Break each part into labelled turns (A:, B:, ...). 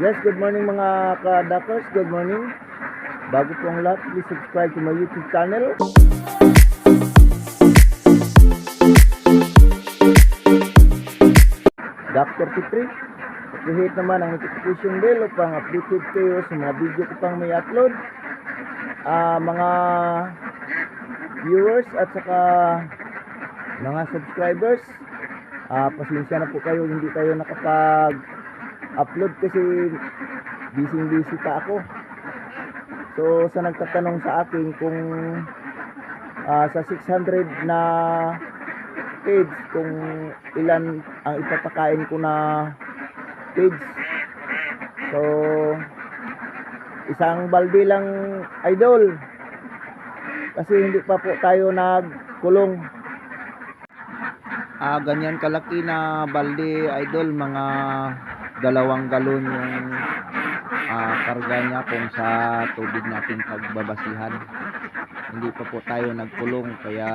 A: Yes, good morning mga ka-duckers. Good morning. Bago po ang lahat, please subscribe to my YouTube channel. Dr. Pitri. Pakihit naman ang notification bell upang updated kayo sa mga video ko pang may upload. Ah, mga viewers at saka mga subscribers. Ah, pasensya na po kayo hindi tayo nakapag upload kasi busy busy pa ako. So sa nagtatanong sa akin kung ah, sa 600 na page kung ilan ang ipapakain ko na page. So isang balde lang idol. Kasi hindi pa po tayo nagkulong. Ah, ganyan kalaki na balde idol, mga dalawang galon yung ah, karga niya kung sa tubig natin pagbabasihan. Hindi pa po tayo nagkulong kaya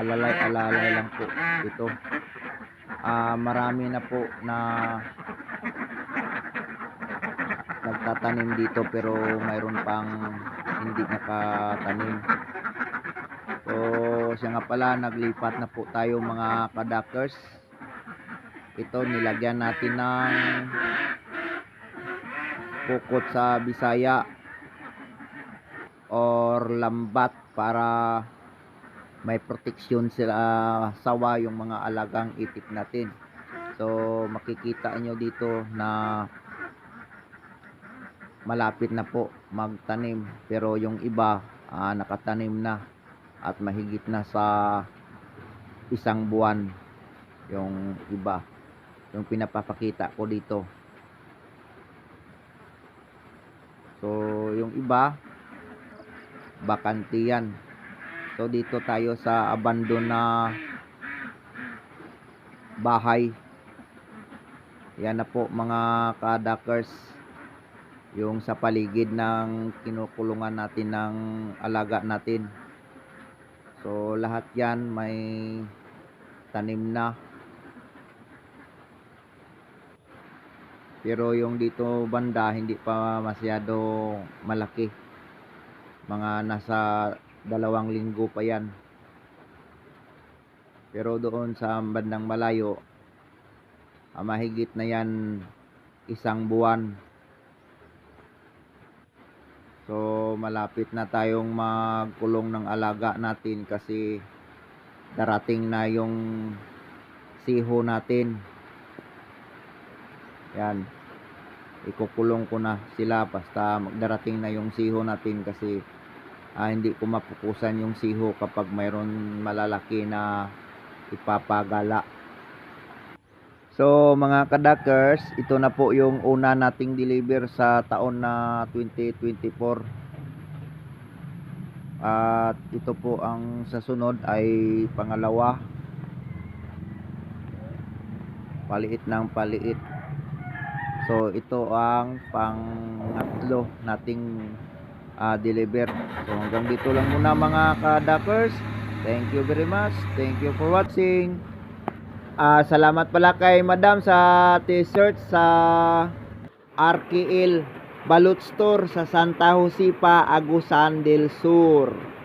A: alalay-alalay lang po ito. Ah, marami na po na nagtatanim dito pero mayroon pang hindi nakatanim. So, siya nga pala, naglipat na po tayo mga kadakers. Ito, nilagyan natin ng pukot sa Bisaya or lambat para may proteksyon sila sawa yung mga alagang itik natin. So, makikita nyo dito na malapit na po magtanim pero yung iba ah, nakatanim na at mahigit na sa isang buwan yung iba yung pinapapakita ko dito. So yung iba bakante yan. So dito tayo sa abandon na bahay. Yan na po mga kadakers yung sa paligid ng kinukulungan natin ng alaga natin. So lahat yan may tanim na. Pero yung dito banda hindi pa masyado malaki. Mga nasa dalawang linggo pa yan. Pero doon sa bandang malayo, ah, mahigit na yan isang buwan. So malapit na tayong magkulong ng alaga natin kasi darating na yung siho natin. Yan. Ikukulong ko na sila basta darating na yung siho natin kasi ah, hindi ko mapukusan yung siho kapag mayroon malalaki na ipapagala. So mga kadakers, ito na po yung una nating deliver sa taon na 2024. At ito po ang sa sunod ay pangalawa. Paliit ng paliit. So ito ang pangatlo nating ah, deliver. So hanggang dito lang muna mga kadakers. Thank you very much. Thank you for watching. Ah, salamat pala kay Madam sa t-shirt sa RKL Balut Store sa Santa Jose pa, Agusan del Sur.